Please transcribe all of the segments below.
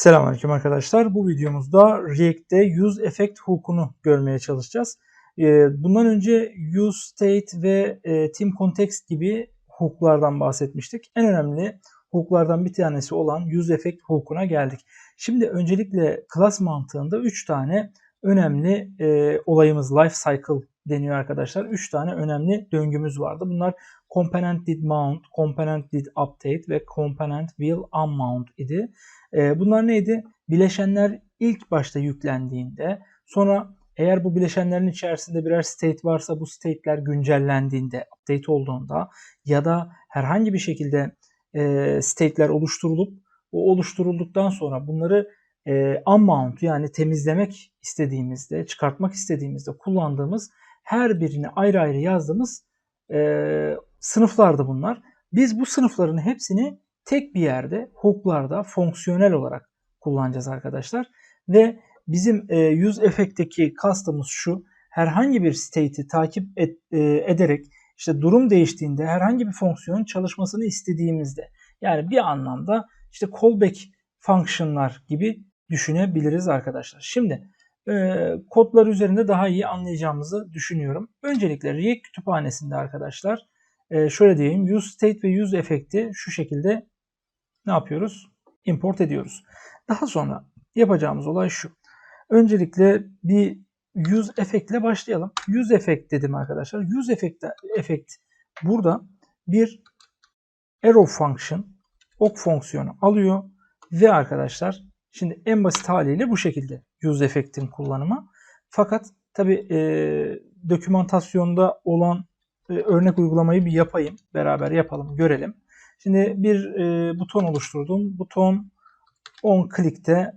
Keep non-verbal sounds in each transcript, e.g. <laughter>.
Selamünaleyküm arkadaşlar. Bu videomuzda React'te Use Effect hook'unu görmeye çalışacağız. Ee, Bundan önce Use State ve e, Team Context gibi hook'lardan bahsetmiştik. En önemli hook'lardan bir tanesi olan Use Effect hook'una geldik. Şimdi öncelikle class mantığında 3 tane önemli e, olayımız life cycle deniyor arkadaşlar. 3 tane önemli döngümüz vardı. Bunlar component did mount, component did update ve component will unmount idi. E, bunlar neydi? Bileşenler ilk başta yüklendiğinde sonra eğer bu bileşenlerin içerisinde birer state varsa bu state'ler güncellendiğinde, update olduğunda ya da herhangi bir şekilde e, state'ler oluşturulup o oluşturulduktan sonra bunları e, unmount yani temizlemek istediğimizde, çıkartmak istediğimizde kullandığımız her birini ayrı ayrı yazdığımız e, sınıflardı bunlar. Biz bu sınıfların hepsini tek bir yerde hook'larda fonksiyonel olarak kullanacağız arkadaşlar. Ve bizim e, use effect'teki kastımız şu. Herhangi bir state'i takip et, e, ederek işte durum değiştiğinde herhangi bir fonksiyonun çalışmasını istediğimizde yani bir anlamda işte callback function'lar gibi düşünebiliriz arkadaşlar. Şimdi e, kodlar üzerinde daha iyi anlayacağımızı düşünüyorum. Öncelikle React kütüphanesinde arkadaşlar e, şöyle diyeyim use state ve use effect'i şu şekilde ne yapıyoruz? Import ediyoruz. Daha sonra yapacağımız olay şu. Öncelikle bir use effect ile başlayalım. Use effect dedim arkadaşlar. Use effect, effect burada bir arrow function ok fonksiyonu alıyor ve arkadaşlar şimdi en basit haliyle bu şekilde use effect'in kullanımı. Fakat tabi e, dokümantasyonda olan e, örnek uygulamayı bir yapayım. Beraber yapalım, görelim. Şimdi bir e, buton oluşturdum. Buton on klikte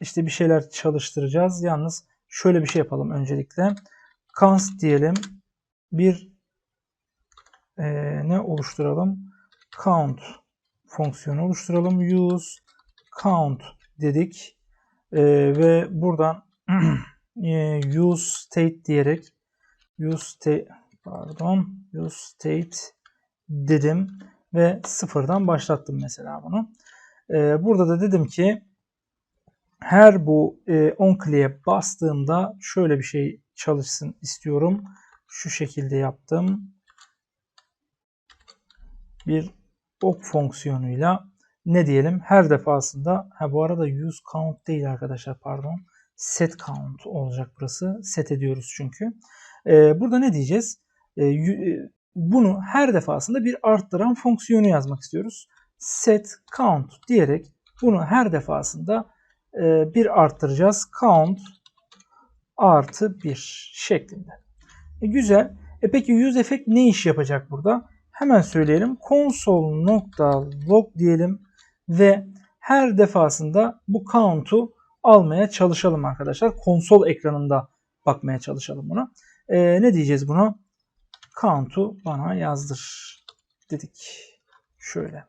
işte bir şeyler çalıştıracağız. Yalnız şöyle bir şey yapalım öncelikle. Const diyelim. Bir e, ne oluşturalım? Count fonksiyonu oluşturalım. Use count dedik. E, ve buradan <clears throat> e, use state diyerek use state pardon use state dedim ve sıfırdan başlattım mesela bunu. Ee, burada da dedim ki her bu e, on clear'e bastığımda şöyle bir şey çalışsın istiyorum. Şu şekilde yaptım. Bir ok fonksiyonuyla ne diyelim her defasında ha bu arada use count değil arkadaşlar pardon set count olacak burası set ediyoruz çünkü. Ee, burada ne diyeceğiz? Ee, e, bunu her defasında bir arttıran fonksiyonu yazmak istiyoruz. Set count diyerek bunu her defasında e, bir arttıracağız. Count artı 1 şeklinde. E, güzel. E peki use effect ne iş yapacak burada? Hemen söyleyelim. console.log diyelim ve her defasında bu count'u almaya çalışalım arkadaşlar. Konsol ekranında bakmaya çalışalım buna. E, ne diyeceğiz buna? count'u bana yazdır dedik. Şöyle.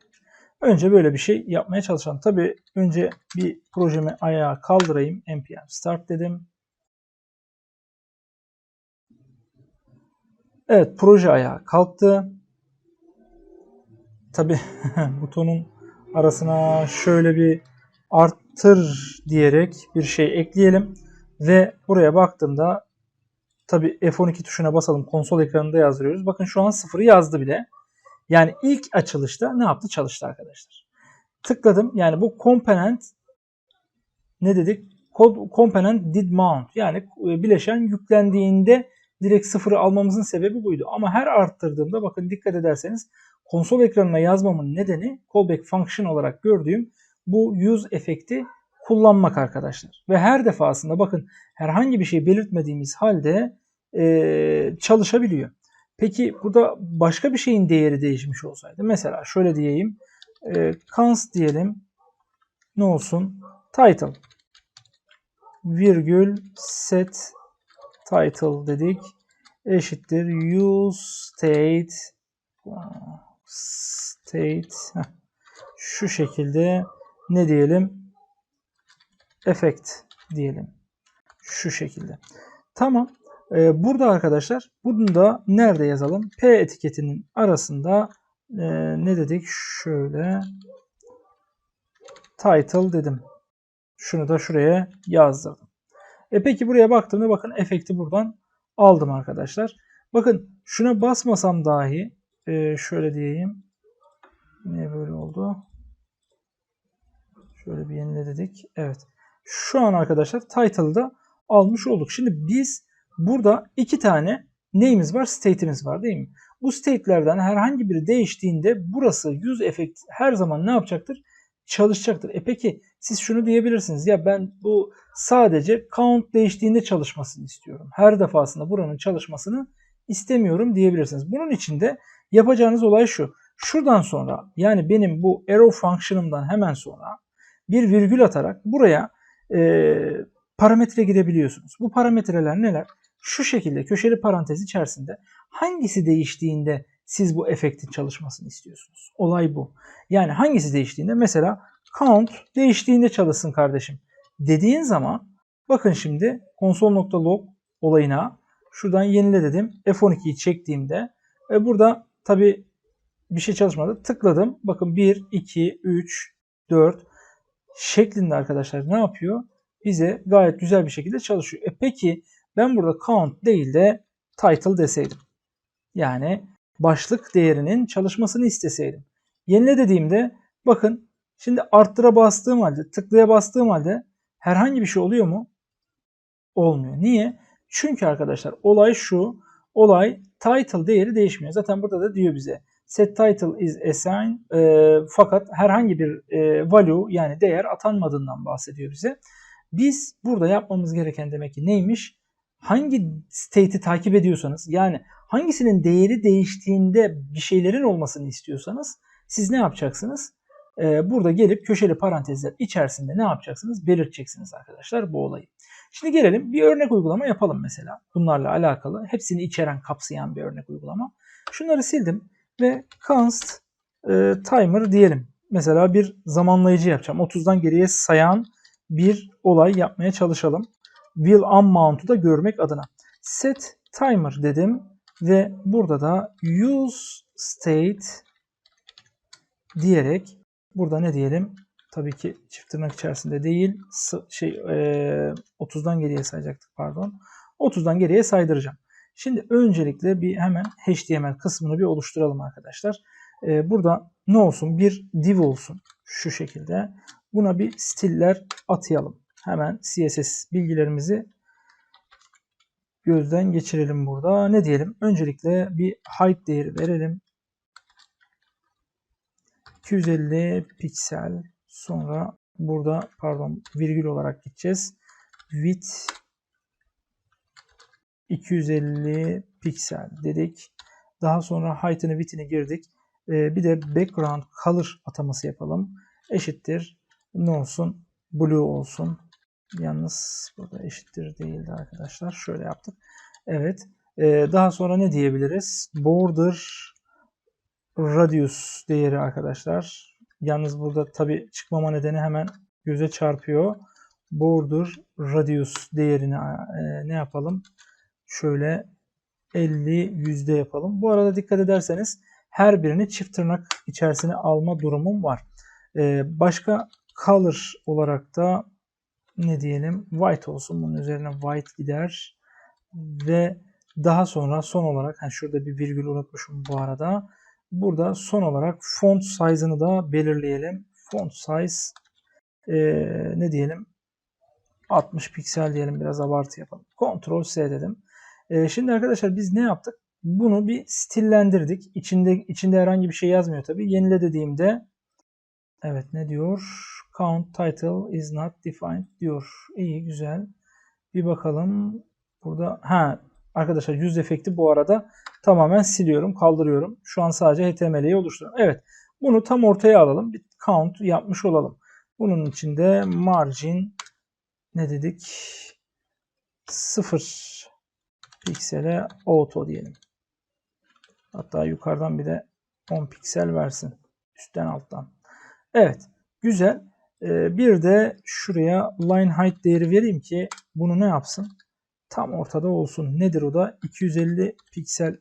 Önce böyle bir şey yapmaya çalışalım. Tabi önce bir projemi ayağa kaldırayım. npm start dedim. Evet proje ayağa kalktı. Tabi <laughs> butonun arasına şöyle bir arttır diyerek bir şey ekleyelim. Ve buraya baktığımda Tabi F12 tuşuna basalım. Konsol ekranında yazdırıyoruz. Bakın şu an sıfırı yazdı bile. Yani ilk açılışta ne yaptı? Çalıştı arkadaşlar. Tıkladım. Yani bu component ne dedik? Component did mount. Yani bileşen yüklendiğinde direkt sıfırı almamızın sebebi buydu. Ama her arttırdığımda bakın dikkat ederseniz konsol ekranına yazmamın nedeni callback function olarak gördüğüm bu use efekti kullanmak arkadaşlar. Ve her defasında bakın herhangi bir şey belirtmediğimiz halde e, çalışabiliyor. Peki burada başka bir şeyin değeri değişmiş olsaydı. Mesela şöyle diyeyim. E, cons diyelim. Ne olsun? Title. Virgül set title dedik. Eşittir use state state şu şekilde ne diyelim? Effect diyelim. Şu şekilde. Tamam. Ee, burada arkadaşlar bunu da nerede yazalım? P etiketinin arasında e, ne dedik? Şöyle title dedim. Şunu da şuraya yazdırdım. E peki buraya baktığımda bakın efekti buradan aldım arkadaşlar. Bakın şuna basmasam dahi e, şöyle diyeyim. Niye böyle oldu? Şöyle bir yenile dedik. Evet. Şu an arkadaşlar title'da almış olduk. Şimdi biz burada iki tane neyimiz var? State'imiz var değil mi? Bu state'lerden herhangi biri değiştiğinde burası yüz efekt her zaman ne yapacaktır? Çalışacaktır. E peki siz şunu diyebilirsiniz. Ya ben bu sadece count değiştiğinde çalışmasını istiyorum. Her defasında buranın çalışmasını istemiyorum diyebilirsiniz. Bunun için de yapacağınız olay şu. Şuradan sonra yani benim bu arrow function'ımdan hemen sonra bir virgül atarak buraya e, parametre girebiliyorsunuz. Bu parametreler neler? Şu şekilde köşeli parantez içerisinde hangisi değiştiğinde siz bu efektin çalışmasını istiyorsunuz? Olay bu. Yani hangisi değiştiğinde mesela count değiştiğinde çalışsın kardeşim dediğin zaman bakın şimdi console.log olayına şuradan yenile dedim. F12'yi çektiğimde e, burada tabi bir şey çalışmadı. Tıkladım. Bakın 1, 2, 3, 4 şeklinde arkadaşlar ne yapıyor? Bize gayet güzel bir şekilde çalışıyor. E peki ben burada count değil de title deseydim. Yani başlık değerinin çalışmasını isteseydim. Yenile dediğimde bakın şimdi arttıra bastığım halde tıklaya bastığım halde herhangi bir şey oluyor mu? Olmuyor. Niye? Çünkü arkadaşlar olay şu. Olay title değeri değişmiyor. Zaten burada da diyor bize set title is assigned e, fakat herhangi bir e, value yani değer atanmadığından bahsediyor bize. Biz burada yapmamız gereken demek ki neymiş? Hangi state'i takip ediyorsanız yani hangisinin değeri değiştiğinde bir şeylerin olmasını istiyorsanız siz ne yapacaksınız? Ee, burada gelip köşeli parantezler içerisinde ne yapacaksınız? Belirteceksiniz arkadaşlar bu olayı. Şimdi gelelim bir örnek uygulama yapalım mesela. Bunlarla alakalı hepsini içeren kapsayan bir örnek uygulama. Şunları sildim ve const e, timer diyelim. Mesela bir zamanlayıcı yapacağım. 30'dan geriye sayan bir olay yapmaya çalışalım. Will unmount'u da görmek adına. Set timer dedim ve burada da use state diyerek burada ne diyelim? Tabii ki çift tırnak içerisinde değil. Şey e, 30'dan geriye sayacaktık pardon. 30'dan geriye saydıracağım. Şimdi öncelikle bir hemen HTML kısmını bir oluşturalım arkadaşlar. E, burada ne olsun? Bir div olsun. Şu şekilde. Buna bir stiller atayalım. Hemen CSS bilgilerimizi gözden geçirelim burada. Ne diyelim? Öncelikle bir height değeri verelim. 250 piksel. Sonra burada pardon virgül olarak gideceğiz. Width 250 piksel dedik. Daha sonra height'ını width'ini girdik. Ee, bir de background color ataması yapalım. Eşittir ne olsun? Blue olsun. Yalnız burada eşittir değildi arkadaşlar. Şöyle yaptık. Evet. Ee, daha sonra ne diyebiliriz? Border radius değeri arkadaşlar. Yalnız burada tabi çıkmama nedeni hemen göze çarpıyor. Border radius değerini e, ne yapalım? Şöyle 50 yüzde yapalım. Bu arada dikkat ederseniz her birini çift tırnak içerisine alma durumum var. Ee, başka color olarak da ne diyelim white olsun. Bunun üzerine white gider. Ve daha sonra son olarak hani şurada bir virgül unutmuşum bu arada. Burada son olarak font size'ını da belirleyelim. Font size e, ne diyelim 60 piksel diyelim biraz abartı yapalım. Ctrl S dedim. E, şimdi arkadaşlar biz ne yaptık? Bunu bir stillendirdik. İçinde içinde herhangi bir şey yazmıyor tabii. Yenile dediğimde evet ne diyor? Count title is not defined diyor. İyi güzel. Bir bakalım. Burada ha arkadaşlar yüz efekti bu arada tamamen siliyorum, kaldırıyorum. Şu an sadece HTML'yi oluşturuyorum. Evet. Bunu tam ortaya alalım. Bir count yapmış olalım. Bunun içinde margin ne dedik? 0 piksele auto diyelim. Hatta yukarıdan bir de 10 piksel versin. Üstten alttan. Evet. Güzel. Ee, bir de şuraya line height değeri vereyim ki bunu ne yapsın? Tam ortada olsun. Nedir o da? 250 piksel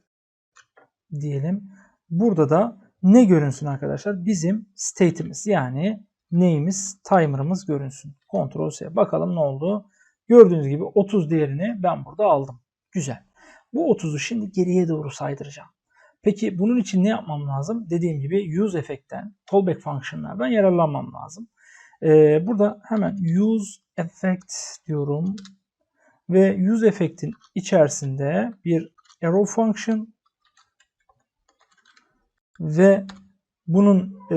diyelim. Burada da ne görünsün arkadaşlar? Bizim state'imiz yani neyimiz? Timer'ımız görünsün. Ctrl S. Bakalım ne oldu? Gördüğünüz gibi 30 değerini ben burada aldım. Güzel. Bu 30'u şimdi geriye doğru saydıracağım. Peki bunun için ne yapmam lazım? Dediğim gibi use effect'ten, callback function'lardan yararlanmam lazım. Ee, burada hemen use effect diyorum ve use effect'in içerisinde bir arrow function ve bunun e,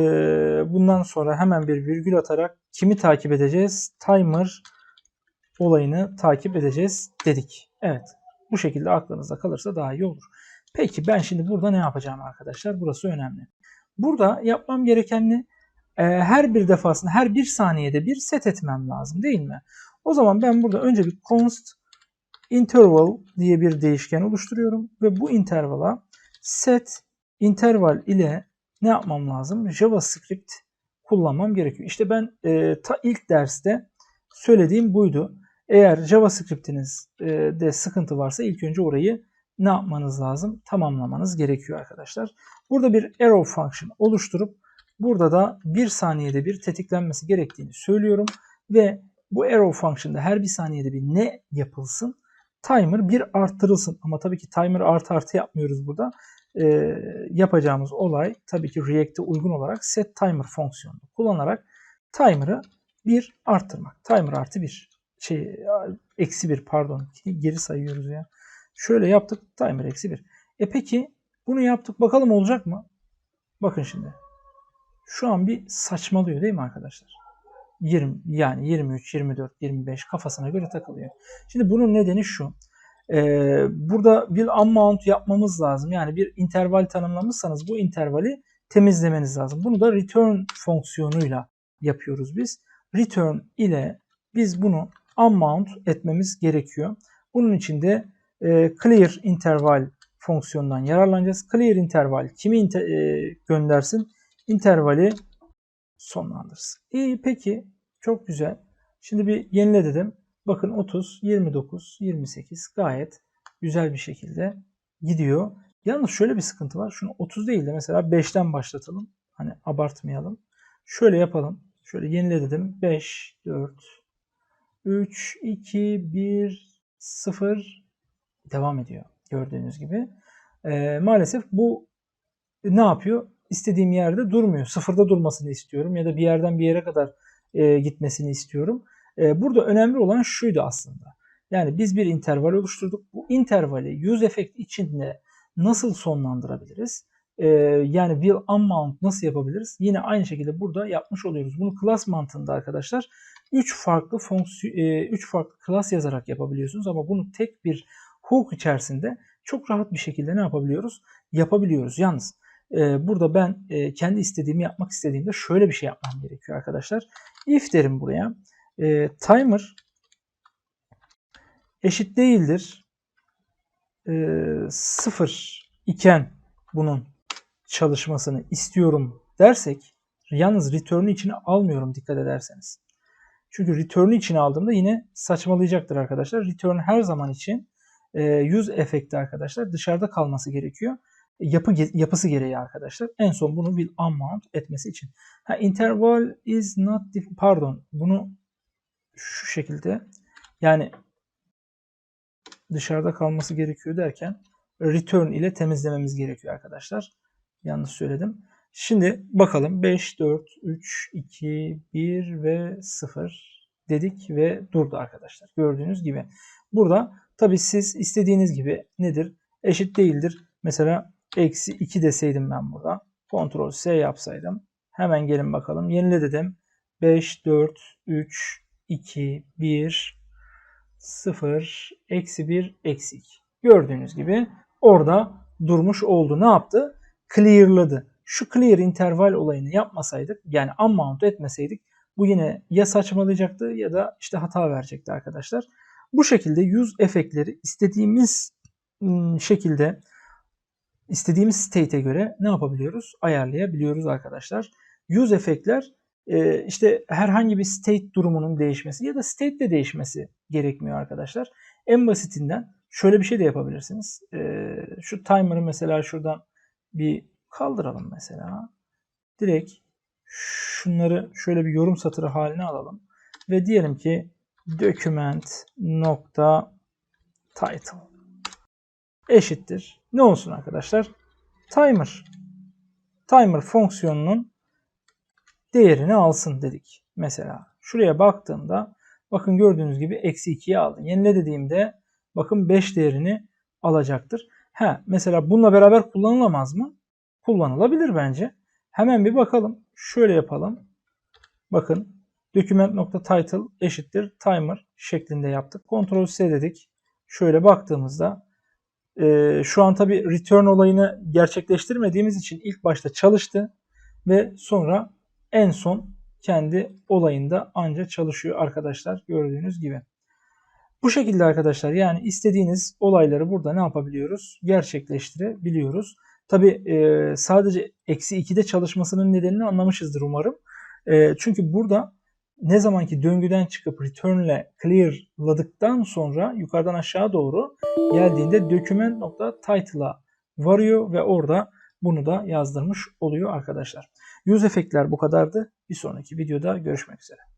bundan sonra hemen bir virgül atarak kimi takip edeceğiz? Timer olayını takip edeceğiz dedik. Evet. Bu şekilde aklınızda kalırsa daha iyi olur. Peki ben şimdi burada ne yapacağım arkadaşlar? Burası önemli. Burada yapmam gereken ne? Ee, her bir defasında, her bir saniyede bir set etmem lazım değil mi? O zaman ben burada önce bir const interval diye bir değişken oluşturuyorum ve bu intervala set interval ile ne yapmam lazım? JavaScript kullanmam gerekiyor. İşte ben e, ta ilk derste söylediğim buydu. Eğer JavaScript'iniz e, de sıkıntı varsa ilk önce orayı ne yapmanız lazım? Tamamlamanız gerekiyor arkadaşlar. Burada bir arrow function oluşturup burada da bir saniyede bir tetiklenmesi gerektiğini söylüyorum ve bu arrow function'da her bir saniyede bir ne yapılsın? Timer bir arttırılsın. Ama tabii ki timer artı artı yapmıyoruz burada. Ee, yapacağımız olay tabii ki React'e uygun olarak set timer fonksiyonunu kullanarak timer'ı bir arttırmak. Timer artı bir şey eksi bir pardon geri sayıyoruz ya. Şöyle yaptık timer eksi bir. E peki bunu yaptık bakalım olacak mı? Bakın şimdi. Şu an bir saçmalıyor değil mi arkadaşlar? 20 yani 23, 24, 25 kafasına göre takılıyor. Şimdi bunun nedeni şu. Ee, burada bir unmount yapmamız lazım. Yani bir interval tanımlamışsanız bu intervali temizlemeniz lazım. Bunu da return fonksiyonuyla yapıyoruz biz. Return ile biz bunu unmount etmemiz gerekiyor. Bunun için de e, clear interval fonksiyonundan yararlanacağız. Clear interval kimi inter, e, göndersin? İntervali sonlandırsın. İyi peki çok güzel. Şimdi bir yenile dedim. Bakın 30, 29, 28 gayet güzel bir şekilde gidiyor. Yalnız şöyle bir sıkıntı var. Şunu 30 değil de mesela 5'ten başlatalım. Hani abartmayalım. Şöyle yapalım. Şöyle yenile dedim. 5, 4, 3, 2, 1, 0 devam ediyor. Gördüğünüz gibi. Ee, maalesef bu ne yapıyor? İstediğim yerde durmuyor. Sıfırda durmasını istiyorum ya da bir yerden bir yere kadar e, gitmesini istiyorum. E, burada önemli olan şuydu aslında. Yani biz bir interval oluşturduk. Bu intervali use effect içinde nasıl sonlandırabiliriz? E, yani will unmount nasıl yapabiliriz? Yine aynı şekilde burada yapmış oluyoruz. Bunu class mantığında arkadaşlar 3 farklı fonksiyon 3 farklı class yazarak yapabiliyorsunuz ama bunu tek bir hook içerisinde çok rahat bir şekilde ne yapabiliyoruz? Yapabiliyoruz. Yalnız e, burada ben e, kendi istediğimi yapmak istediğimde şöyle bir şey yapmam gerekiyor arkadaşlar. If derim buraya. E, timer eşit değildir. E, sıfır iken bunun çalışmasını istiyorum dersek yalnız return'u içine almıyorum dikkat ederseniz. Çünkü return'u içine aldığımda yine saçmalayacaktır arkadaşlar. Return her zaman için e, use efekti arkadaşlar dışarıda kalması gerekiyor. Yapı yapısı gereği arkadaşlar. En son bunu will unmount etmesi için. Ha, interval is not pardon bunu şu şekilde yani dışarıda kalması gerekiyor derken return ile temizlememiz gerekiyor arkadaşlar. Yanlış söyledim. Şimdi bakalım 5, 4, 3, 2, 1 ve 0 dedik ve durdu arkadaşlar. Gördüğünüz gibi. Burada tabi siz istediğiniz gibi nedir? Eşit değildir. Mesela eksi 2 deseydim ben burada. Ctrl S yapsaydım. Hemen gelin bakalım. Yenile dedim. 5, 4, 3, 2, 1, 0, eksi 1, eksi 2. Gördüğünüz gibi orada durmuş oldu. Ne yaptı? Clear'ladı. Şu clear interval olayını yapmasaydık yani unmount etmeseydik bu yine ya saçmalayacaktı ya da işte hata verecekti arkadaşlar. Bu şekilde use efektleri istediğimiz ıı, şekilde istediğimiz state'e göre ne yapabiliyoruz? Ayarlayabiliyoruz arkadaşlar. Use efektler e, işte herhangi bir state durumunun değişmesi ya da state de değişmesi gerekmiyor arkadaşlar. En basitinden şöyle bir şey de yapabilirsiniz. E, şu timer'ı mesela şuradan bir kaldıralım mesela. Direkt şunları şöyle bir yorum satırı haline alalım. Ve diyelim ki document nokta title eşittir. Ne olsun arkadaşlar? Timer. Timer fonksiyonunun değerini alsın dedik. Mesela şuraya baktığımda bakın gördüğünüz gibi eksi 2'yi aldı. Yenile dediğimde bakın 5 değerini alacaktır. Ha, mesela bununla beraber kullanılamaz mı? Kullanılabilir bence. Hemen bir bakalım. Şöyle yapalım. Bakın document.title eşittir timer şeklinde yaptık. Ctrl C dedik. Şöyle baktığımızda e, şu an tabi return olayını gerçekleştirmediğimiz için ilk başta çalıştı ve sonra en son kendi olayında anca çalışıyor arkadaşlar gördüğünüz gibi. Bu şekilde arkadaşlar yani istediğiniz olayları burada ne yapabiliyoruz? Gerçekleştirebiliyoruz. Tabi e, sadece eksi 2'de çalışmasının nedenini anlamışızdır umarım. E, çünkü burada ne zamanki döngüden çıkıp return ile clearladıktan sonra yukarıdan aşağı doğru geldiğinde document.title'a varıyor ve orada bunu da yazdırmış oluyor arkadaşlar. Use efektler bu kadardı. Bir sonraki videoda görüşmek üzere.